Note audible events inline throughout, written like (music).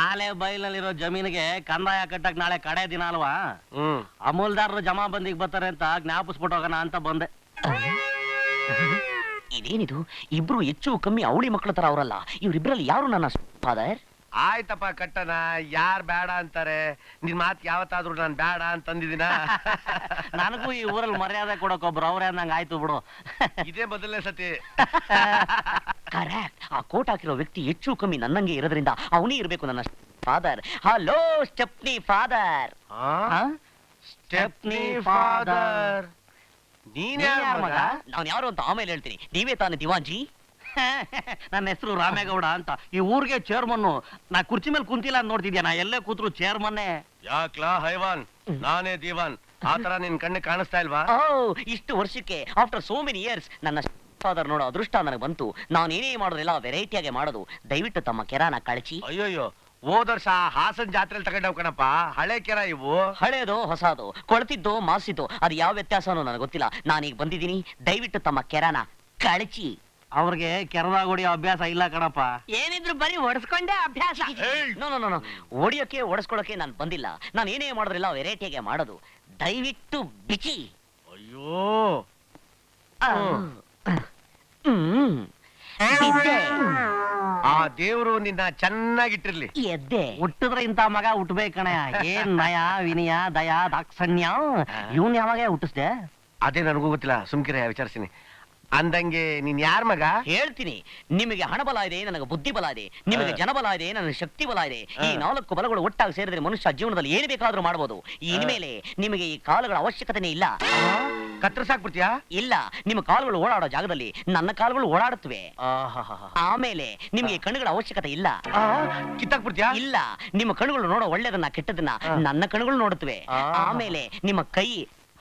ಆಲೆ ಬೈಲಲ್ಲಿರೋ ಜಮೀನಿಗೆ ಕಂದಾಯ ಕಟ್ಟಕ್ ನಾಳೆ ಕಡೆ ದಿನ ಅಲ್ವಾ? ಹ್ಮ್. ಅಮೂಲ್ದಾರರು ಜಮಾ ಬಂದಿಗೆ ಬರ್ತಾರೆ ಅಂತ ಜ್ಞಾಪಿಸ್ಬಿಟ್ಟು ಹೋಗೋಣ ಅಂತ ಬಂದೆ. ಇದೇನಿದು? ಇಬ್ರು ಹೆಚ್ಚು ಕಮ್ಮಿ ಅವಳಿ ಮಕ್ಕಳ ತರ ಅವರಲ್ಲ. ಇವ್ರಿಬ್ರಲ್ಲಿ ಯಾರು ನನ್ನ ಫಾದರ್ ಆಯ್ತಪ್ಪ ಕಟ್ಟನ ಯಾರ್ ಬೇಡ ಅಂತಾರೆ? ನಿನ್ ಮಾತ್ ಯಾವತ್ತಾದ್ರೂ ನಾನ್ ಬೇಡ ಅಂತಂದಿದ್ದೀನ (laughs) ನನಗೂ ಈ ಊರಲ್ಲಿ ಮರ್ಯಾದೆ ಕೊಡಕ್ ಒಬ್ರು ಅವ್ರೆ ಅಂದಂಗ ಆಯ್ತು ಬಿಡು. ಇದೇ ಮೊದಲನೇ ಸತಿ. ಕರೆಕ್ಟ್ ಆ ಕೋಟ್ ಹಾಕಿರೋ ವ್ಯಕ್ತಿ ಹೆಚ್ಚು ಕಮ್ಮಿ ನನ್ನಂಗೆ ಇರೋದ್ರಿಂದ ಅವನೇ ಇರಬೇಕು ನನ್ನ father hello stepney father? Stepney father ನೀನ್ ಯಾರ್ ಮಗ? ನಾನು ಯಾರು ಅಂತ ಆಮೇಲೆ ಹೇಳ್ತೀನಿ. ನೀವೇ ತಾನೇ ದಿವಾಜಿ (laughs) ನನ್ನ ಹೆಸರು ರಾಮೇಗೌಡ ಅಂತ. ಈ ಊರಿಗೆ ಚೇರ್ಮನ್ನು ನಾ ಕುರ್ಚಿ ಮೇಲೆ ಕುಂತಿಲ್ಲ ಅಂತ ನೋಡ್ತಿದ್ಯಾ? ನಾ ಎಲ್ಲೇ ಕೂತ್ರು ಚೇರ್ಮನ್ನೇ ಯಾಕ್ಲಾ ಹೈವಾನ್? ನಾನೇ ದಿವಾನ್. ಆತರ ನಿನ್ ಕಣ್ಣು ಕಾಣಿಸ್ತಾ ಇಲ್ವಾ? ಇಷ್ಟು ವರ್ಷಕ್ಕೆ ಆಫ್ಟರ್ ಸೋ ಮೆನಿ ಇಯರ್ಸ್ ನನ್ನ ಫಾದರ್ ನೋಡೋ ಅದೃಷ್ಟ ನನಗೆ ಬಂತು. ನಾನೇನೇ ಏನೇ ಮಾಡೋದಿಲ್ಲ ವೆರೈಟಿಯಾಗಿ ಮಾಡೋದು. ದಯವಿಟ್ಟು ತಮ್ಮ ಕೆರಾನ ಕಳಚಿ. ಅಯ್ಯೋಯ್ಯೋ ಹೋದ ವರ್ಷ ಹಾಸನ್ ಜಾತ್ರೆಲಿ ತಗೊಂಡವ್ ಕಣಪ್ಪ. ಹಳೆ ಕೆರ ಇವು. ಹಳೇದು ಹೊಸದು ಕೊಳ್ತಿದ್ದು ಮಾಸಿದ್ದು ಅದು ಯಾವ ವ್ಯತ್ಯಾಸನೂ ನನಗೆ ಗೊತ್ತಿಲ್ಲ. ನಾನೀಗ ಬಂದಿದ್ದೀನಿ. ದಯವಿಟ್ಟು ತಮ್ಮ ಕೆರಾನ ಕಳಚಿ. ಅವ್ರಿಗೆ ಕೆರದಾಗ ಹೊಡಿಯೋ ಅಭ್ಯಾಸ ಇಲ್ಲ ಕಣಪ್ಪ. ಏನಿದ್ರು ಬರೀ ಹೊಡೆಸ್ಕೊಂಡೇ ಅಭ್ಯಾಸ. ನೋ ನೋ ನೋ ಹೊಡಿಯೋಕೆ ಹೊಡೆಸ್ಕೊಳ್ಳೋಕೆ ನಾನು ಬಂದಿಲ್ಲ. ನಾನು ಏನೇ ಮಾಡೋದಿಲ್ಲ ವೆರೈಟಿಯಾಗೆ ಮಾಡೋದು. ದಯವಿಟ್ಟು ಬಿಚಿ. ಅಯ್ಯೋ. ಹ್ಮ್ ಬಿದ್ದೆ. ಆ ದೇವರು ನಿನ್ನ ಚೆನ್ನಾಗಿಟ್ಟಿರ್ಲಿ. ಎದ್ದೆ. ಹುಟ್ಟಿದ್ರೆ ಇಂತ ಮಗ ಹುಟ್ಬೇಕ್ ಕಣೆ. ಏನ್ ನಯ ವಿನಯ ದಯಾ ದಾಕ್ಷಣ್ಯ? ಇವನ್ ಯಾವಾಗ ಹುಟ್ಟಿಸ್ದೆ? ಅದೇ ನನಗೂ ಗೊತ್ತಿಲ್ಲ. ಸುಮ್ಕಿರ ವಿಚಾರಿಸ್ತೀನಿ. ಅಂದಂಗೆ ನೀನ್ ಯಾರ್ ಮಗ? ಹೇಳ್ತೀನಿ. ನಿಮಗೆ ಹಣ ಬಲ ಇದೆ ನನಗೆ ಬುದ್ಧಿ ಬಲ ಇದೆ ನಿಮಗೆ ಹಾ. ಜನಬಲ ಇದೆ ನನಗೆ ಶಕ್ತಿ ಬಲ ಇದೆ. ಈ ಹಾ. ನಾಲ್ಕು ಬಲಗಳು ಒಟ್ಟಾಗಿ ಸೇರಿದ್ರೆ ಮನುಷ್ಯ ಜೀವನದಲ್ಲಿ ಏನು ಬೇಕಾದ್ರೂ ಮಾಡಬಹುದು ಇನ್ಮೇಲೆ ನಿಮಗೆ ಈ ಕಾಲುಗಳ ಅವಶ್ಯಕತೆನೇ ಇಲ್ಲ. ಕತ್ತರಿಸಾಕ್ಬಿಡ್ತೀಯಾ ಇಲ್ಲ ನಿಮ್ಮ ಕಾಲುಗಳು ಓಡಾಡೋ ಜಾಗದಲ್ಲಿ ನನ್ನ ಕಾಲುಗಳು ಓಡಾಡುತ್ತವೆ. ಆಮೇಲೆ ನಿಮಗೆ ಕಣ್ಣುಗಳ ಅವಶ್ಯಕತೆ ಇಲ್ಲ. ಕಿತ್ತಾಕ್ಬಿಡ್ತೀಯಾ? ಇಲ್ಲ ನಿಮ್ಮ ಕಣ್ಣುಗಳು ನೋಡೋ ಒಳ್ಳೆದನ್ನ ಕೆಟ್ಟದನ್ನ ನನ್ನ ಕಣ್ಣುಗಳು ನೋಡುತ್ತವೆ. ಆಮೇಲೆ ನಿಮ್ಮ ಕೈ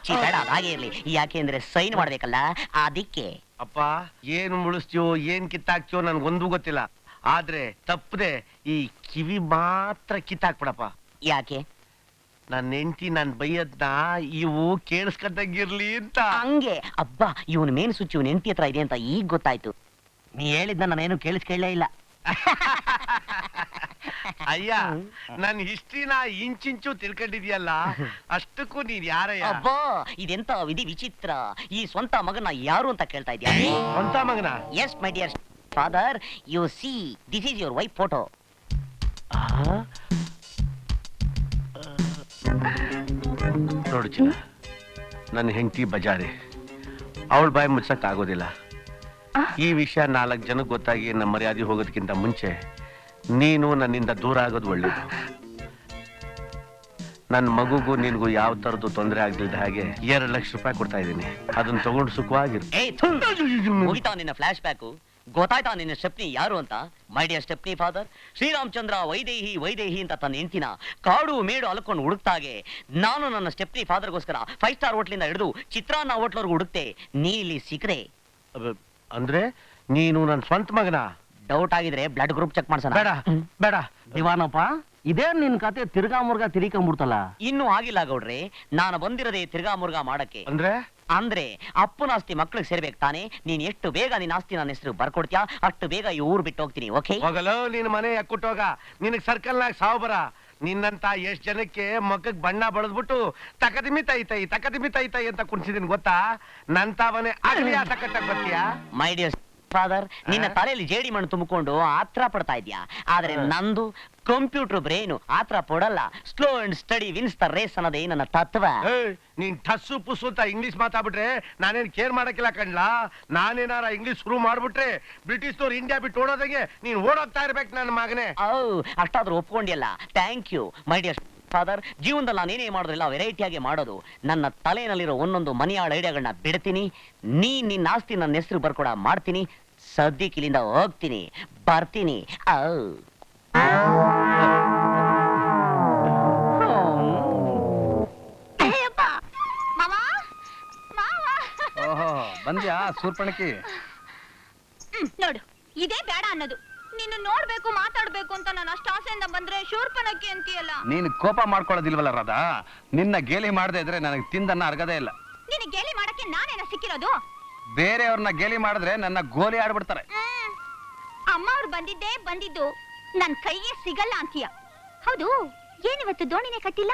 ಛೀ, ಬೇಡ ಅದ್ ಹಾಗೆ ಇರ್ಲಿ. ಯಾಕೆಂದ್ರೆ ಸೈನ್ ಮಾಡ್ಬೇಕಲ್ಲ ಅದಕ್ಕೆ. ಅಪ್ಪ ಏನ್ ಮುಳಿಸ್ತೀಯೋ ಏನ್ ಕಿತ್ತಾಕ್ತಿಯೋ ನನ್ಗೊಂದು ಗೊತ್ತಿಲ್ಲ. ಆದ್ರೆ ತಪ್ಪದೆ ಈ ಕಿವಿ ಮಾತ್ರ ಕಿತ್ತಾಕ್ಬಿಡಪ್ಪ. ಯಾಕೆ? ನನ್ನ ಹೆಂಡತಿ ನನ್ ಬೈಯದ್ನ ಇವು ಕೇಳಿಸ್ಕೊಂಡಂಗಿರ್ಲಿ ಅಂತ. ಹಂಗೆ. ಅಬ್ಬಾ ಇವನು ಮೇನ್ ಸುಚ್ಚಿ ಇವನ ಹೆಂಡತಿ ಹತ್ರ ಇದೆ ಅಂತ ಈಗ ಗೊತ್ತಾಯ್ತು. ನೀ ಹೇಳಿದ್ನ ನಾನೇನು ಕೇಳಿಸ್ಕೊಳ್ಳೇ ಇಲ್ಲ. ಅಯ್ಯ ನನ್ ಹಿಸ್ಟ್ರಿನ ಇಂಚಿಂಚು ತಿಳ್ಕೊಂಡಿದ್ಯಲ್ಲ ಅಷ್ಟಕ್ಕೂ ನೀನ್ ಯಾರಯ್ಯ? ಅಬ್ಬಾ ಇದೆಂತ ವಿಧಿ ವಿಚಿತ್ರ. ಈ ಸ್ವಂತ ಮಗನ ಯಾರು ಅಂತ ಕೇಳ್ತಾ ಇದ್ಯಾ? ಸ್ವಂತ ಮಗನ? Yes my dear father you see this is your wife photo ನೋಡು ಚಿನ್ನ ನನ್ನ ಹೆಂಡತಿ ಬಜಾರಿ ಅವಳ ಬಾಯಿ ಮುಚ್ಚಕ್ ಆಗೋದಿಲ್ಲ ಈ ವಿಷಯ ನಾಲ್ಕು ಜನಕ್ಕೆ ಗೊತ್ತಾಗಿ ನಮ್ಮ ಮರ್ಯಾದೆ ಹೋಗೋದಕ್ಕಿಂತ ಮುಂಚೆ ನೀನು ನನ್ನಿಂದ ದೂರ ಆಗೋದು ಒಳ್ಳೇದು ನನ್ನ ಮಗುಗೂ ನಿನಗೂ ಯಾವ ಥರದ್ದು ತೊಂದರೆ ಆಗ್ದಿಲ್ದ ಹಾಗೆ ಎರಡು ಲಕ್ಷ ರೂಪಾಯಿ ಕೊಡ್ತಾ ಇದ್ದೀನಿ ಅದನ್ನ ತಗೊಂಡು ಸುಖವಾಗಿರು ನಿನ್ನ ಫ್ಲಾಶ್ ಬ್ಯಾಕು ಗೊತ್ತಾಯ್ತಾ ನಿನ್ನ ಸ್ಟೆಪ್ನಿ ಯಾರು ಅಂತ? My dear stepney father Shriramachandra Vaidehi Vaidehi ಅಂತ ತನ್ನ ಹೆಂಡ್ತಿನ ಕಾಡು ಮೇಡು ಅಲ್ಕೊಂಡು ಹುಡುಕ್ತಾಗೆ. ನಾನು ನನ್ನ ಸ್ಟೆಪ್ನಿ ಫಾದರ್ಗೋಸ್ಕರ ಫೈವ್ ಸ್ಟಾರ್ ಹೋಟ್ಲಿಂದ ಹಿಡಿದು ಚಿತ್ರಾನ್ನ ಹೋಟ್ಲವರೆಗೂ ಹುಡುಕ್ತೆ. ನೀ ಇಲ್ಲಿ ಸಿಕ್ಕರೆ ಅಂದ್ರೆ ನೀನು ನನ್ನ ಸ್ವಂತ ಮಗನ? ಡೌಟ್ ಆಗಿದ್ರೆ ಬ್ಲಡ್ ಗ್ರೂಪ್ ಚೆಕ್ ಮಾಡ್ಸೋಣ. ಬೇಡ ಬೇಡ. ದಿವಾನಪ್ಪ ಇದೇನ್ ನಿನ್ ಕತೆ ತಿರ್ಗಾ ಮುರ್ಗಾ ತಿರಿಕೊಂಡ್ಬಿಡ್ತಲ್ಲ ಇನ್ನೂ ಆಗಿಲ್ಲ ಗೌಡ್ರೆ. ನಾನು ಬಂದಿರದೆ ತಿರ್ಗಾ ಮುರ್ಗಾ ಮಾಡಕ್ಕೆ. ಅಂದ್ರೆ? ಅಂದ್ರೆ ಅಪ್ಪನ ಆಸ್ತಿ ಮಕ್ಳಿಗೆ ಸೇರ್ಬೇಕು ತಾನೆ. ನೀನ್ ಎಷ್ಟು ಬೇಗ ನಿನ್ನ ಆಸ್ತಿ ನನ್ನ ಹೆಸರು ಬರ್ಕೊಡ್ತೀಯಾ? ಅಷ್ಟು ಬೇಗ ಈ ಊರ್ ಬಿಟ್ಟು ಹೋಗ್ತೀನಿ ಓಕೆ? ಹೋಗಲೋ ನಿನ್ ಮನೆ ಕುಟ್ಟೋಗ ನಿನಗ್ ಸರ್ಕಲ್ನಾಗ ಸಾವು ಬರ. ನಿನ್ನಂತ ಎಷ್ಟ್ ಜನಕ್ಕೆ ಮಗಕ್ ಬಣ್ಣ ಬಳದ್ಬಿಟ್ಟು ತಕದಿಮಿ ತೈ ತೈ ತಕದಿಮಿ ತೈತೈ ಅಂತ ಕುಣಿಸಿದೀನಿ ಗೊತ್ತಾ? ನನ್ ಮನೆ ಆಗ್ಲಿ ಆ ಕಟ್ಟಕ್ ಬರ್ತೀಯಾ? ಮೈ ಡಿಯರ್ ಫಾದರ್ ನಿನ್ನ ತಲೆಯಲ್ಲಿ ಜೇಡಿ ಮಣ್ಣು ತುಂಬಿಕೊಂಡು ಆತ್ರ ಪಡ್ತಾ ಇದ್ಯಾ? ಆದ್ರೆ ನಂದು ಕಂಪ್ಯೂಟರ್ ಬ್ರೇನು ಆತ್ರ ಪಡಲ್ಲ. Slow and steady wins the race ಅನ್ನೋದೇ ನನ್ನ ತತ್ವ. ನೀನ್ ಟಸ್ಸು ಪುಸ್ಸು ಅಂತ ಇಂಗ್ಲಿಷ್ ಮಾತಾಡ್ಬಿಟ್ರೆ ನಾನೇನ್ ಕೇರ್ ಮಾಡಕ್ಕಿಲ್ಲ ಕಣ್ಲಾ? ನಾನೇನಾರ ಇಂಗ್ಲಿಷ್ ಶುರು ಮಾಡ್ಬಿಟ್ರೆ ಬ್ರಿಟಿಷ್ನವ್ರು ಇಂಡಿಯಾ ಬಿಟ್ಟು ಓಡೋದಂಗೆ ನೀನ್ ಓಡೋಗ್ತಾ ಇರ್ಬೇಕು ನನ್ನ ಮಗನೇ. ಅಷ್ಟಾದ್ರೂ ಒಪ್ಕೊಂಡಿಲ್ಲ thank you my dear father ಜೀವನದಲ್ಲಿ ನಾನು ಏನೇ ಮಾಡೋದಿಲ್ಲ ವೆರೈಟಿಯಾಗಿ ಮಾಡೋದು. ನನ್ನ ತಲೆಯಲ್ಲಿರೋ ಒಂದೊಂದು ಮನೆಯಾಳ ಐಡಿಯಾಗಳನ್ನ ಬಿಡ್ತೀನಿ. ನೀ ನಿನ್ನ ಆಸ್ತಿ ನನ್ನ ಹೆಸರು ಬರ್ಕೊಡ ಮಾಡ್ತೀನಿ. ಸದ್ಯಕ್ಕಿಲಿಂದ ಹೋಗ್ತೀನಿ. ಬರ್ತೀನಿ. ಓಹೋ ಬಂದ್ಯಾ ಸೂರ್ಪಣಕಿ? ನೋಡು ಇದೇ ಬೇಡ ಅನ್ನೋದು. ನಿನ್ನ ನೋಡ್ಬೇಕು ಮಾತಾಡ್ಬೇಕು ಅಂತ ನಾನು ಅಷ್ಟು ಆಸೆಯಿಂದ ಬಂದ್ರೆ ಶೂರ್ಪನಕ್ಕೆ ಅಂತೀಯಲ್ಲ? ನೀನು ಕೋಪ ಮಾಡ್ಕೊಳ್ಳೋದಿಲ್ವಲ್ಲ ರಾಧಾ? ನಿನ್ನ ಗೇಲಿ ಮಾಡದೆ ಇದ್ರೆ ನನಗೆ ತಿಂದನ್ನ ಅರ್ಗದೇ ಇಲ್ಲ. ನಿನ್ನ ಗೇಲಿ ಮಾಡಕ್ಕೆ ನಾನೇನ ಸಿಕ್ಕಿರೋದು? ಬೇರೆಯವ್ರನ್ನ ಗೇಲಿ ಮಾಡಿದ್ರೆ ನನ್ನ ಗೋಲಿ ಆಡ್ಬಿಡ್ತಾರೆ. ಹ್ಮ್. ಅಮ್ಮ ಅವ್ರು ಬಂದಿದ್ದೇ ಬಂದಿದ್ದು ನನ್ ಕೈಗೆ ಸಿಗಲ್ಲ ಅಂತೀಯ. ಹೌದು ಏನಿವತ್ತು ದೋಣಿನೇ ಕಟ್ಟಿಲ್ಲ?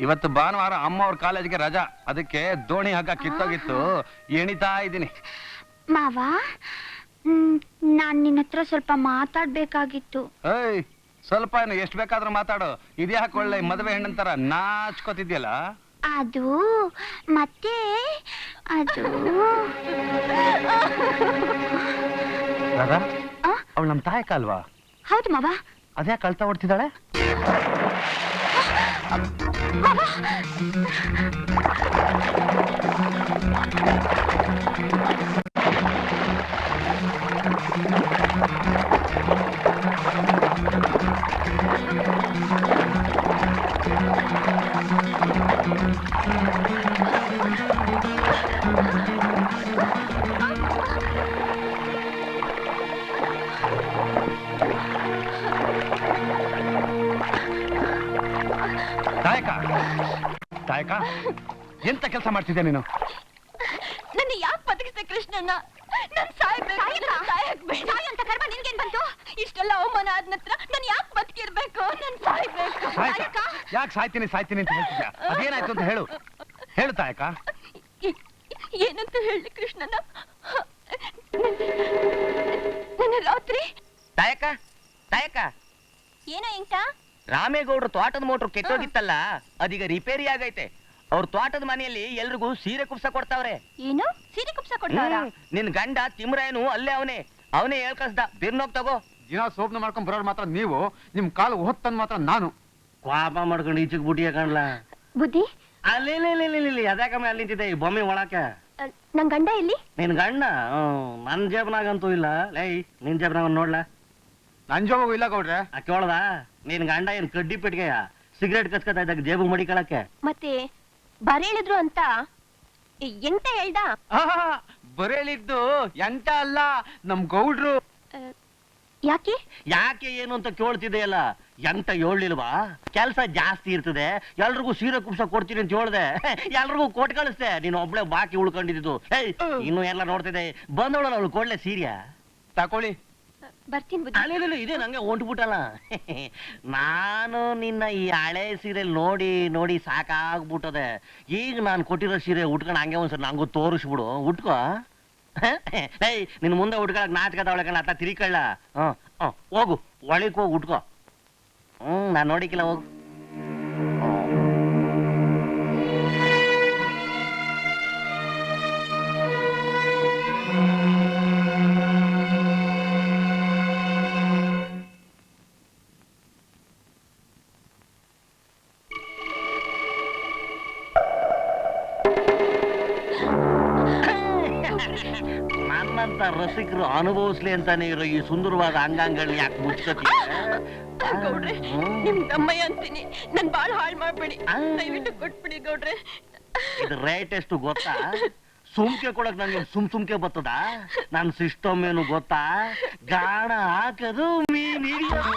ಇವತ್ತು ಭಾನುವಾರ ಅಮ್ಮ ಅವ್ರ ಕಾಲೇಜ್ಗೆ ರಜಾ. ಅದಕ್ಕೆ ದೋಣಿ ಹಗ್ಗ ಕಿತ್ತೋಗಿತ್ತು. ಎಣಿತಾ ಇದ್ದೀನಿ. ಮಾವ ಮ್, ನಾನ್ ನಿನ್ನ ಹತ್ರ ಸ್ವಲ್ಪ ಮಾತಾಡ್ಬೇಕಾಗಿತ್ತು. ಏಯ್ ಸ್ವಲ್ಪ ಏನು ಎಷ್ಟು ಬೇಕಾದ್ರೂ ಮಾತಾಡು. ಇದ್ಯಾಕೆ ಒಳ್ಳೆ ಮದುವೆ ಹೆಣ್ಣಂತರ ನಾಚ್ಕೋತಿದ್ಯಲ್ಲ? ಅದು ಮತ್ತೆ ಅದು. ರಾಧಾ ಆ? ಅವಳು ನಮ್ಮ ತಾಯಕ ಅಲ್ವಾ ಹೌದು ಮಾವ. ಅದ್ಯಾಕೆ ಕಳ್ತಾ ಓಡ್ತಿದ್ದಾಳೆ? ಕೆಲಸ ಮಾಡ್ತಿದ್ದೆ ನೀನು. ನನ್ನ ಯಾಕೆ ಬದುಕಿಸ್ದೆ ಕೃಷ್ಣನ್ನ? ನನ್ ಸಾಯ್ಬೇಕು ಅಂತ? ಕರ್ಮ ನಿನ್ಗೇನ್ ಬಂತು? ಇಷ್ಟೆಲ್ಲ ಅವಮಾನ ಆದ ನಂತರ ನಾನು ಯಾಕೆ ಬದುಕಿರ್ಬೇಕು? ನನ್ ಸಾಯ್ಬೇಕು ತಾಯಕ್ಕ ಯಾಕೆ ಸಾಯ್ತೀನಿ ಸಾಯ್ತೀನಿ ಅಂತ ಹೇಳ್ತಿದ್ಯಾ? ಅದೇನಾಯ್ತು ಅಂತ ಹೇಳು. ಹೇಳು ತಾಯಕ ಏನಂತ ಹೇಳಿ ಕೃಷ್ಣನ? ನನ್ನ ರಾತ್ರಿ? ತಾಯಕ ತಾಯಕ ಏನೋ ಇಂತ? ರಾಮೇಗೌಡ್ರು ತೋಟದ ಮೋಟ್ರು ಕೆಟ್ಟೋಗಿತ್ತಲ್ಲ ಅದೀಗ ರಿಪೇರಿ ಆಗೈತೆ. ಅವ್ರ ತೋಟದ ಮನೆಯಲ್ಲಿ ಎಲ್ರಿಗೂ ಸೀರೆ ಕುಪ್ಸ ಕೊಡ್ತಾವ್ರೆ. ಏನು? ಸೀರೆ ಕುಪ್ಸ ಕೊಡ್ತಾರ ನಿನ್ ಗಂಡ ತಿಮ್ರಾಯನು ಅಲ್ಲೇ ಅವನೇ. ಅವನೇ ಹೇಳ್ಕಸ್ದ ಬಿರ್ನೋಗ್ ತಗೋ. ದಿನ ಸೋಪ್ನ ಮಾಡ್ಕೊಂಡ್ ಬರೋರು ಮಾತ್ರ ನೀವು ನಿಮ್ ಕಾಲ್ ಹೊತ್ತನ್ ಮಾತ್ರ ನಾನು. ಕ್ವಾಪ ಮಾಡ್ಕೊಂಡು ಈಚೆಗೆ ಬುಟ್ಟಿ ಕಾಣ್ಲ? ಬುದ್ಧಿ? ಅಲ್ಲಿ ಅದ್ಯಾಕಮ್ಮ ಅಲ್ಲಿ ನಿಂತಿದೆ ಈ ಬೊಮ್ಮೆ ಒಳಕ? ಅಹ್, ನನ್ ಗಂಡ ಇಲ್ಲಿ ನಿನ್ ಗಂಡ? ಹ್ಮ್, ನನ್ ಜೇಬ್ನಾಗಂತೂ ಇಲ್ಲ. ಲೈ ನಿನ್ ಜೇಬ್ನಾಗ ನೋಡ್ಲಾ? ನನ್ ಜೋಬು ಇಲ್ಲ ಗೌಡ್ರೆ. ಆ ಕೇಳ್ದ? ನಿನ್ ಗಂಡ ಏನ್ ಕಡ್ಡಿ ಪೆಟ್ಟಿಗೆಯ ಸಿಗರೇಟ್ ಕಚ್ಕೊತಾ ಇದ್ದಾಗ ಜೇಬು ಮಡಿಕೊಳಕ್ಕೆ. ಮತ್ತೆ ಬರೇಳಿದ್ರು ಅಂತ ಎಂತ ಹೇಳ್ದ? ಬರೇಳಿದ್ದು ಎಂಟ ಅಲ್ಲ ನಮ್ ಗೌಡ್ರು. ಯಾಕೆ? ಯಾಕೆ ಏನು ಅಂತ ಕೇಳ್ತಿದೆಯಲ್ಲ ಎಂತ ಹೇಳಿಲ್ವಾ ಕೆಲಸ ಜಾಸ್ತಿ ಇರ್ತದೆ ಎಲ್ರಿಗೂ ಸೀರೆ ಕುಪ್ಸ ಕೊಡ್ತೀನಿ ಅಂತ ಹೇಳ್ದೆ. ಎಲ್ರಿಗೂ ಕೊಟ್ ಕಳಿಸ್ದೆ ನೀನು ಒಬ್ಳೆ ಬಾಕಿ ಉಳ್ಕೊಂಡಿದ್ದು. ಏಯ್ ಇನ್ನು ಎಲ್ಲ ನೋಡ್ತಿದ್ದೆ ಬಂದವಳಲ್ಲ ಅವಳು ಕೊಡ್ಲೆ ಸೀರೆ. ತಕೊಳ್ಳಿ ಬರ್ತೀನಿ ಬುದ್ಧಿ. ಅಲ್ಲ ಇದೆ ನಂಗೆ ಹೊಂಟ್ಬಿಟ್ಟಲ್ಲ (laughs) ನಾನು ನಿನ್ನ ಈ ಹಳೆ ಸೀರೆ ನೋಡಿ ನೋಡಿ ಸಾಕಾಗ್ಬಿಟ್ಟದೆ. ಈಗ ನಾನು ಕೊಟ್ಟಿರೋ ಸೀರೆ ಉಟ್ಕೊಂಡು ಹಂಗೆ ಒಂದ್ಸರಿ ನಂಗೂ ತೋರಿಸ್ಬಿಡು. ಉಟ್ಕೋ. (laughs) ಏಯ್ ನಿನ್ನ ಮುಂದೆ ಉಟ್ಕೊಳಕ್ ನಾಟಕದ ಒಳಕಲ್ಲ ಅತ್ತ ತಿರಿಕೊಳ್ಳ ಹ್ಮ್ ಹ್ಞೂ ಹೋಗು ಒಳಕ್ ಹೋಗಿ, ಉಟ್ಕೋ. ಹ್ಮ್, ನಾನು ನೋಡಿಕಿಲ್ಲ ಹೋಗು. ರಸಿಕರು ಅನುಭವಿಸ್ಲಿ ಅಂತಾನೆ ಇರೋ ಈ ಸುಂದರವಾದ ಅಂಗಾಂಗಗಳನ್ನ ಯಾಕೆ ಮುಚ್ಕತಿ ಗೌಡ್ರೆ ನಿಮ್ ತಮ್ಮಯ್ಯ ಅಂತೀನಿ. ನನ್ ಬಾಳ್ ಹಾಳ್ ಮಾಡ್ಬೇಡಿ. ದಯವಿಟ್ಟು ಕೊಟ್ಬಿಡಿ ಗೌಡ್ರೆ. ಇದು ರೇಟ್ ಎಷ್ಟು ಗೊತ್ತಾ? ಸುಮ್ಕೆ ಕೊಡಕ್ ನಂಗೆ ಸುಮ್ ಸುಮ್ಕೆ ಬರ್ತದ? ನನ್ ಸಿಸ್ಟಮ್ ಏನು ಗೊತ್ತಾ? ಗಾಣ ಹಾಕದು ಮೀನ್ ಹಿಡಿಯೋದು.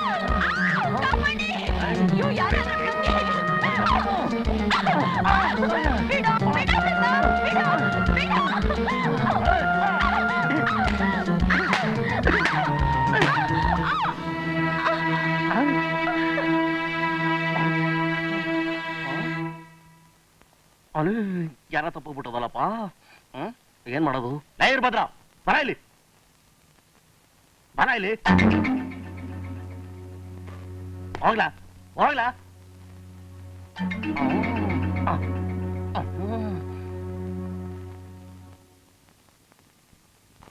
ಅಲೇ ಯಾರ ತಪ್ಪಿಬಿಟ್ಟದಲ್ಲಪ್ಪ ಹ್ಮ್? ಏನ್ ಮಾಡೋದು? ನೈರ್ ಭದ್ರ ಬರ ಇಲ್ಲಿ. ಬರ ಇಲ್ಲಿ. ಹೋಗ್ಲಾ ಹೋಗ್ಲಾ.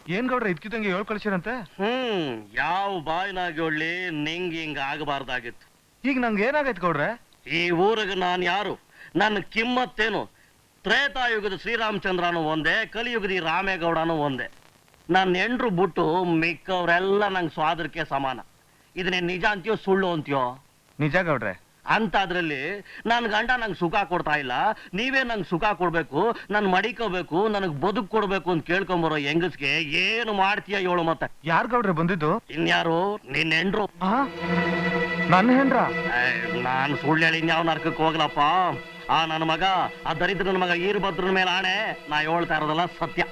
ಏನ್ ಗೌಡ್ರ ಇದ್ಕಿದಂಗೆ ಹೇಳ್ ಕಳ್ಸಿರಂತೆ? ಹ್ಮ್ ಯಾವ ಬಾಯಿನಾಗಿ ಒಳ್ಳಿ ನಿಂಗ್ ಹಿಂಗ ಆಗಬಾರ್ದಾಗಿತ್ತು. ಈಗ ನಂಗೆ ಏನಾಗೈತ್ ಗೌಡ್ರೆ? ಈ ಊರಿಗೆ ನಾನು ಯಾರು? ನನ್ನ ಕಿಮ್ಮತ್ತೇನು? ತ್ರೇತಾಯುಗದ ಶ್ರೀರಾಮಚಂದ್ರನು ಒಂದೇ ಕಲಿಯುಗದ ಈ ರಾಮೇಗೌಡನು ಒಂದೇ. ನನ್ನ ಎಂಡ್ರು ಬಿಟ್ಟು ಮಿಕ್ಕವರೆಲ್ಲ ನಂಗೆ ಸ್ವಾದರಕ್ಕೆ ಸಮಾನ. ಇದನ್ನೇ ನಿಜ ಅಂತೀಯೋ ಸುಳ್ಳು ಅಂತೀಯೋ? ನಿಜ ಗೌಡ್ರೆ. ಅಂತ ಅದ್ರಲ್ಲಿ ನನ್ನ ಗಂಡ ನಂಗೆ ಸುಖ ಕೊಡ್ತಾ ಇಲ್ಲ. ನೀವೇ ನಂಗೆ ಸುಖ ಕೊಡಬೇಕು ನನ್ ಮಡಿಕೋಬೇಕು ನನಗ್ ಬದುಕು ಕೊಡ್ಬೇಕು ಅಂತ ಕೇಳ್ಕೊಂಬರೋ ಹೆಂಗಸ್ಗೆ ಏನು ಮಾಡ್ತೀಯ ಹೇಳು ಮತ್ತೆ. ಯಾರ್ ಗೌಡ್ರೆ ಬಂದಿದ್ದು? ಇನ್ಯಾರು? ನಿನ್ನ ಹೆಂಡ್ರು? ನನ್ನ ಹೆಂಡ್ರ? ನಾನು ಸುಳ್ಳು ಹೇಳಿ ಇನ್ಯಾವ ನರ್ಕಕ್ಕೆ ಹೋಗ್ಲಪ್ಪ? ಆ ನನ್ನ ಮಗ ಆ ದರಿದ್ರನ ಮಗ ಈರುಭದ್ರನ ಮೇಲೆ ಆಣೆ. ನಾ ಹೇಳ್ತಾ ಇರೋದಲ್ಲ ಸತ್ಯ.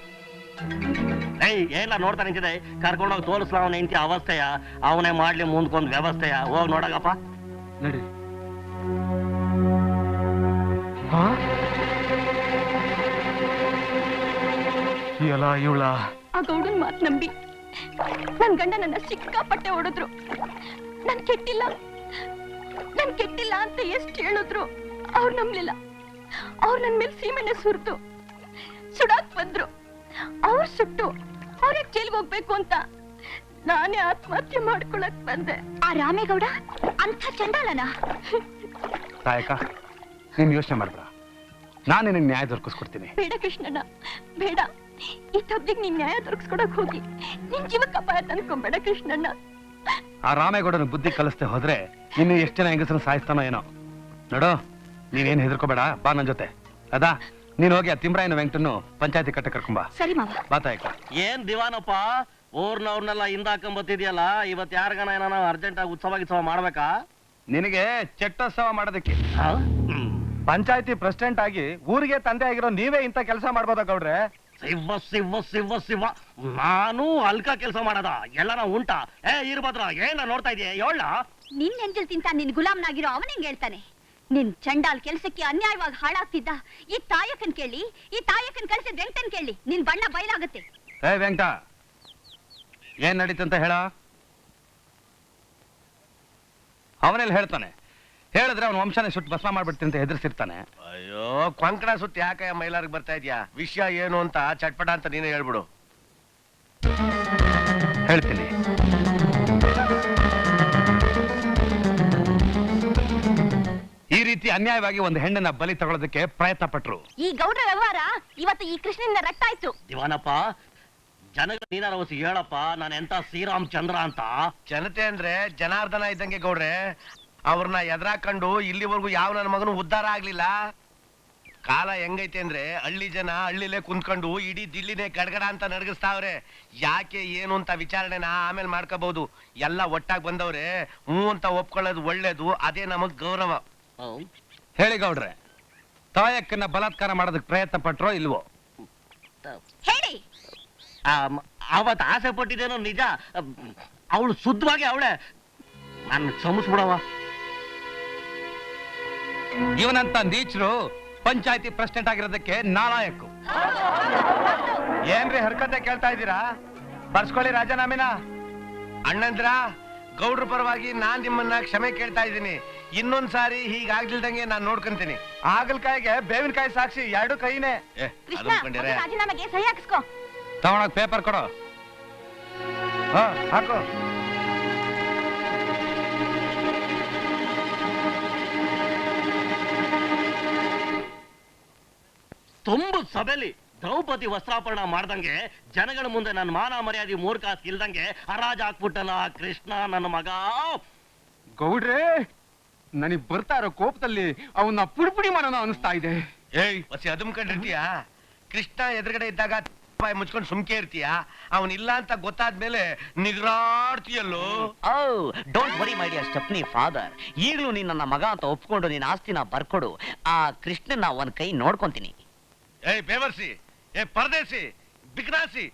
ಏಯ್ ಏನ ನೋಡ್ತಾ ನಿಂತಿದೆ ಕರ್ಕೊಂಡೋಗಿ ತೋರಿಸ್ಲ ಅವನ ಇಂತಿ ಅವಸ್ಥೆಯ. ಅವನೇ ಮಾಡ್ಲಿ ಮುಂದ್ಕೊಂದ್ ವ್ಯವಸ್ಥೆಯ. ಹೋಗಿ ನೋಡಗಪ್ಪ. ನಡಿ. ಎಲ್ಲ ಇವಳ. ಆ ಗೌಡನ್ ಮಾತ್ ನಂಬಿ. ನನ್ ಗಂಡ ನನ್ನ ಸಿಕ್ಕಾಪಟ್ಟೆ ಹೊಡೆದ್ರು. ನನ್ ಕೆಟ್ಟಿಲ್ಲ. ನನ್ ಕೆಟ್ಟಿಲ್ಲ ಅಂತ ಎಷ್ಟು ಹೇಳಿದ್ರು. ಅವ್ರು ನಂಬ್ಲಿಲ್ಲ. ಅವ್ರು ನನ್ ಮೇಲೆ ಸೀಮೆಣ್ಣೆ ಸುರಿದು ಸುಡಾಕ್ ಬಂದ್ರು. ಅವ್ರು ಸುಟ್ಟು ಅವ್ರಿಗೆ ಜೈಲ್ಗೆ ಹೋಗ್ಬೇಕು ಅಂತ ನಾನೇ ಆತ್ಮಹತ್ಯೆ ಮಾಡ್ಕೊಳಕ್ ಬಂದೆ. ಆ ರಾಮೇಗೌಡ ಅಂತ ಚಂಡಾಲನ? ತಾಯಕ ನೀನ್ ಯೋಚನೆ ಮಾಡಿದ್ರ ನಾನು ನಿನ್ ನ್ಯಾಯ ದೊರಕಿಸ್ಕೊಡ್ತೀನಿ. ಬೇಡ ಕೃಷ್ಣಣ್ಣ ಬೇಡ. ಈ ತಬ್ಬಿಗೆ ನೀನ್ ನ್ಯಾಯ ದೊರಕಿಸ್ಕೊಡಕ್ ಹೋಗಿ. ನಿನ್ ಜೀವಕ್ಕೆ ಅಪಾಯ ತಂದ್ಕೊಂಬೇಡ ಕೃಷ್ಣಣ್ಣ. ಆ ರಾಮೇಗೌಡನ ಬುದ್ಧಿ ಕಲಿಸ್ತೇ ಹೋದ್ರೆ ಇನ್ನು ಎಷ್ಟು ಜನ ಹೆಂಗಸರು ಸಾಯಿಸ್ತಾನೋ ಏನೋ. ನೋಡು. ನೀನೇನ್ ಹೆದರ್ಕೋಬೇಡ ಬಾ ನನ್ ಜೊತೆ. ಅದಾ ನೀನ್ ಹೋಗಿ ಆ ತಿಮ್ರಾಯನ ವೆಂಕಟನ್ನು ಪಂಚಾಯತಿ ಕಟ್ಟ ಕರ್ಕೊಂಬ. ಸರಿ ಮಾವ. ಬಾ ತಾಯಕ. ಏನ್ ದಿವಾನಪ್ಪ ಊರ್ನವ್ರನ್ನೆಲ್ಲ ಹಿಂದಾಕೊಂಬತ್ತಿದ್ಯಲ್ಲ ಇವತ್ ಯಾರಿಗಾನ ಏನಾನ ಅರ್ಜೆಂಟ್ ಆಗಿ ಉತ್ಸವ ಗಿತ್ಸವ ಮಾಡ್ಬೇಕಾ? ನಿನಗೆ ಚೆಟ್ಟೋತ್ಸವ ಮಾಡೋದಕ್ಕೆ. ಆ? ಹ್ಮ್. ಪಂಚಾಯತಿ ಪ್ರೆಸಿಡೆಂಟ್ ಆಗಿ ಊರಿಗೆ ತಂದೆ ಆಗಿರೋ ನೀವೇ ಇಂಥ ಕೆಲಸ ಮಾಡ್ಬೋದಾ ಗೌಡ್ರೆ? ಶಿವ ಶಿವ ಶಿವ ಶಿವ ನಾನು ಅಲ್ಕ ಕೆಲಸ ಮಾಡದ. ಎಲ್ಲಾನ ಉಂಟಾ? ಏ ಇರ್ಬದ್ರ ಏನ ನೋಡ್ತಾ ಇದೀಯ? ಹೇಳ ನಿನ್ ಎಂಜಲ್ ತಿಂತ ನಿನ್ ಗುಲಾಮ್ನಾಗಿರೋ ಅವನಿಂಗ್ ಹೇಳ್ತಾನೆ? ನಿನ್ ಚಂಡಾಲ್ ಕೆಲ್ಸಕ್ಕೆ ಅನ್ಯಾಯವಾಗಿ ಹಾಳಾಗ್ತಿದ್ದ ಈ ತಾಯಕನ್ ಕೇಳಿ ಈ ತಾಯಕನ್ ಕಳಿಸಿ ವೆಂಕಟನ್ ಕೇಳಿ ನಿನ್ ಬಣ್ಣ ಬಯಲಾಗುತ್ತೆ. ಏ ವೆಂಕಟ ಏನ್ ನಡೀತಂತ ಹೇಳ? ಅವನೆಲ್ಲ ಹೇಳ್ತಾನೆ. ಹೇಳಿದ್ರೆ ಅವನ ವಂಶನೇ ಸುಟ್ಟು ಭಸ್ಮ ಮಾಡ್ಬಿಡ್ತೀನಿ ಅಂತ ಹೆದರ್ಸಿರ್ತಾನೆ. ಅಯ್ಯೋ ಕೊಂಕಣ ಸುತ್ತಿ ಯಾಕೆ ಮೈಲಾರ್ಗ್ ಬರ್ತಾ ಇದೆಯಾ? ವಿಷಯ ಏನು ಅಂತ ಚಟ್ಪಟ ಅಂತ ನೀನೇ ಹೇಳ್ಬಿಡು. ಹೇಳ್ತೀನಿ. ಅನ್ಯಾಯವಾಗಿ ಒಂದು ಹೆಣ್ಣನ್ನ ಬಲಿ ತಗೊಳ್ಳೋದಕ್ಕೆ ಪ್ರಯತ್ನ ಪಟ್ರು ಈ ಗೌಡ್ರ ವ್ಯವಹಾರ ಇವತ್ತು ಈ ಕೃಷ್ಣನಿಂದ ರಕ್ತ ಆಯ್ತು ದಿವಾನಪ್ಪ ಜನಗಳ ನೀನಾರ ಹೇಳಪ್ಪ ನಾನು ಎಂತ ಶ್ರೀರಾಮ್ ಚಂದ್ರ ಅಂತ? ಜನತೆ ಅಂದ್ರೆ ಜನಾರ್ದನ ಇದ್ದಂಗೆ ಗೌಡ್ರೆ ಅವ್ರನ್ನ ಎದುರಾಕೊಂಡು ಇಲ್ಲಿವರೆಗೂ ಯಾವ ನನ್ನ ಮಗನು ಉದ್ಧಾರ ಆಗ್ಲಿಲ್ಲ. ಕಾಲ ಹೆಂಗೈತೆ ಅಂದ್ರೆ ಹಳ್ಳಿ ಜನ ಹಳ್ಳಿಲೇ ಕುಂತ್ಕೊಂಡು ಇಡೀ ದಿಲ್ಲಿನೇ ಗಡಗಡ ಅಂತ ನಡಗಿಸ್ತಾವ್ರೆ ಯಾಕೆ ಏನು ಅಂತ ವಿಚಾರಣೆನ ಆಮೇಲೆ ಮಾಡ್ಕೋಬಹುದು ಎಲ್ಲ ಒಟ್ಟಾಗಿ ಬಂದವ್ರೆ ಹ್ಞೂ ಅಂತ ಒಪ್ಕೊಳ್ಳೋದು ಒಳ್ಳೇದು ಅದೇ ನಮಗ್ ಗೌರವ. ಹ್ಮ್. ಹೇಳಿ ಗೌಡ್ರೆ ತಾಯಕ್ಕನ್ನ ಬಲಾತ್ಕಾರ ಮಾಡೋದಕ್ಕೆ ಪ್ರಯತ್ನ ಪಟ್ರೋ ಇಲ್ವೋ? ಹೇಳಿ. ಅವತ್ ಆಸೆ ಪಟ್ಟಿದ್ದೇನೋ ನಿಜ ಅವಳು ಶುದ್ಧವಾಗಿ ಅವಳೆ. ನಾನು ಕ್ಷಮಿಸ್ಬಿಡವ ಇವನಂತ ನೀಚರು ಪಂಚಾಯತಿ ಪ್ರೆಸಿಡೆಂಟ್ ಆಗಿರೋದಕ್ಕೆ ನಾಲಾಯಕ್ಕು ಏನ್ರಿ ಹರ್ಕತೆ ಕೇಳ್ತಾ ಇದ್ದೀರಾ? ಬರ್ಸ್ಕೊಳ್ಳಿ ರಾಜೀನಾಮೆನ. ಅಣ್ಣಂದ್ರ? ಗೌಡ್ರ ಪರವಾಗಿ ನಾನ್ ನಿಮ್ಮನ್ನ ಕ್ಷಮೆ ಕೇಳ್ತಾ ಇದ್ದೀನಿ. ಇನ್ನೊಂದ್ ಸಾರಿ ಹೀಗಾಗ್ಲಿಲ್ದಂಗೆ ನಾನ್ ನೋಡ್ಕೊಂತೀನಿ. ಆಗಲ್ಕಾಯಿಗೆ ಬೇವಿನಕಾಯಿ ಸಾಕ್ಷಿ ಎರಡು ಕೈನೇ. ಏ ಕೃಷ್ಣ ಅದು ರಾಜೀನಾಮೆಗೆ ಸಹಿ ಹಾಕಿಸ್ಕೋ. ತಗೊಳಕ್ ಪೇಪರ್ ಕೊಡು. ಹಾ ಹಾಕು. ತುಂಬ ಸಭೆಲಿ ದ್ರೌಪದಿ ವಸ್ತ್ರಾಪರಣ ಮಾಡ್ದಂಗೆ ಜನಗಳ ಮುಂದೆ ನನ್ನ ಮಾನ ಮರ್ಯಾದೆ ಮೂರ್ಖಾಸ್ ಇಲ್ದಂಗೆ ಹರಾಜ್ ಹಾಕ್ಬಿಟ್ಟಲ್ಲ ಕೃಷ್ಣ ನನ್ನ ಮಗ. ಗೌಡ್ರೆ ನನಗ್ ಬರ್ತಾ ಇರೋ ಕೋಪದಲ್ಲಿ ಅವನ್ನ ಪುಡಿಪುಡಿ ಮಾಡೋಣ ಅನಿಸ್ತಾ ಇದೆ. ಏಯ್ ಹೊಸಿ ಅದುಮ್ಕೊಂಡಿರ್ತೀಯ ಕೃಷ್ಣ ಎದುರುಗಡೆ ಇದ್ದಾಗ ಬಾಯಿ ಮುಚ್ಕೊಂಡು ಸುಮ್ಕೆ ಇರ್ತೀಯ? ಅವನ್ ಇಲ್ಲ ಅಂತ ಗೊತ್ತಾದ್ಮೇಲೆ ನಿಗ್ರಾಡ್ತೀಯಲ್ಲೋ? ಓ don't worry my dear stepney father ಈಗಲೂ ನೀನ್ ನನ್ನ ಮಗ ಅಂತ ಒಪ್ಕೊಂಡು ನಿನ್ನ ಆಸ್ತಿನ ಬರ್ಕೊಡು. ಆ ಕೃಷ್ಣನ ಒಂದ್ ಕೈ ನೋಡ್ಕೊಂತೀನಿ. ಏಯ್ ಬೇವರ್ಸಿ! ಏ ಪರದೇಸಿ ಬಿಕ್ನಾಸಿ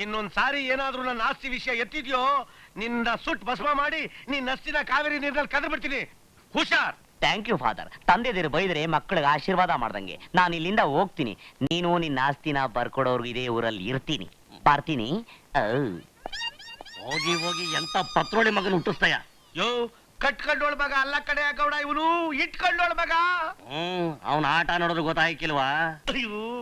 ಇನ್ನೊಂದ್ ಸಾರಿ ಏನಾದ್ರೂ ನನ್ನ ಆಸ್ತಿ ವಿಷಯ ಎತ್ತಿದ್ಯೋ ನಿನ್ನ ಸುಟ್ ಭಸ್ಮ ಮಾಡಿ ನಿನ್ನ ಅಸ್ತಿನ ಕಾವೇರಿ ನೀರಿನಲ್ಲಿ ಕದ್ರ ಬಿಡ್ತೀನಿ. ಹುಷಾರ್. ಥ್ಯಾಂಕ್ ಯು ಫಾದರ್ ತಂದೆದಿರು ಬೈದ್ರೆ ಮಕ್ಕಳಿಗೆ ಆಶೀರ್ವಾದ ಮಾಡ್ದಂಗೆ. ನಾನು ಇಲ್ಲಿಂದ ಹೋಗ್ತೀನಿ. ನೀನು ನಿನ್ನ ಆಸ್ತಿನ ಬರ್ಕೊಡೋರ್ಗು ಇದೇ ಊರಲ್ಲಿ ಇರ್ತೀನಿ. ಬರ್ತೀನಿ ಹೋಗಿ ಹೋಗಿ ಎಂತ ಪತ್ರೋಳಿ ಮಗನ ಹುಟ್ಟಿಸ್ತಯ? ಯೋ ಕಟ್ಕೊಂಡೋಳ್ ಮಗ ಅಲ್ಲ ಕಡೆ ಗೌಡ ಇವನು ಇಟ್ಕೊಂಡೋಳ್ ಮಗ. ಹ್ಮ್ ಅವನ ಆಟ ನೋಡೋದು ಗೊತ್ತಾಯ್ಕಿಲ್ವಾ? ಅಯ್ಯೋ.